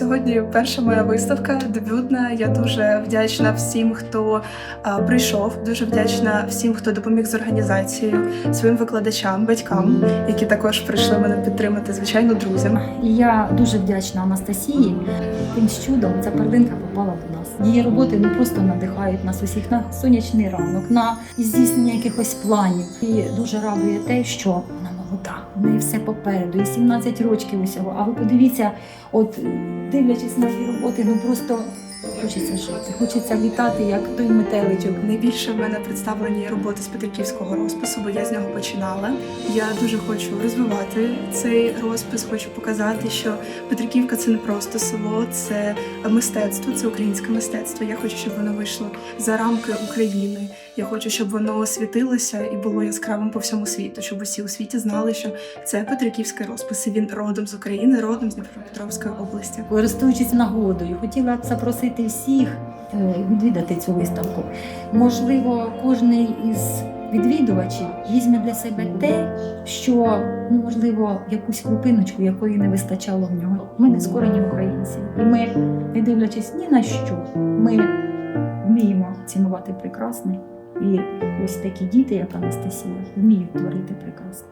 Сьогодні перша моя виставка, дебютна. Я дуже вдячна всім, хто прийшов. Дуже вдячна всім, хто допоміг з організацією, своїм викладачам, батькам, які також прийшли мене підтримати, звичайно, друзям. Я дуже вдячна Анастасії. Якимсь чудом ця перлинка попала до нас. Її роботи ну просто надихають нас усіх на сонячний ранок, на здійснення якихось планів. І дуже радує те, що вона молода, в неї все попереду, і 17 років усього. А ви подивіться, от дивлячись на ці роботи, ну просто хочеться жити, хочеться літати, як той метеличок. Найбільше в мене представлені роботи з Петриківського розпису, бо я з нього починала. Я дуже хочу розвивати цей розпис, хочу показати, що Петриківка це не просто село, це мистецтво, це українське мистецтво. Я хочу, щоб воно вийшло за рамки України. Я хочу, щоб воно світилося і було яскравим по всьому світу, щоб усі у світі знали, що це Петриківський розпис. Він родом з України, родом з Дніпропетровської області. Користуючись нагодою, хотіла б запросити всіх е, відвідати цю виставку. Можливо, кожен із відвідувачів візьме для себе те, що ну, можливо якусь крупиночку, якої не вистачало в нього. Ми не скорені українці, і ми, не дивлячись ні на що, ми вміємо цінувати прекрасне. І ось такі діти, як Анастасія, вміють творити прекрасне.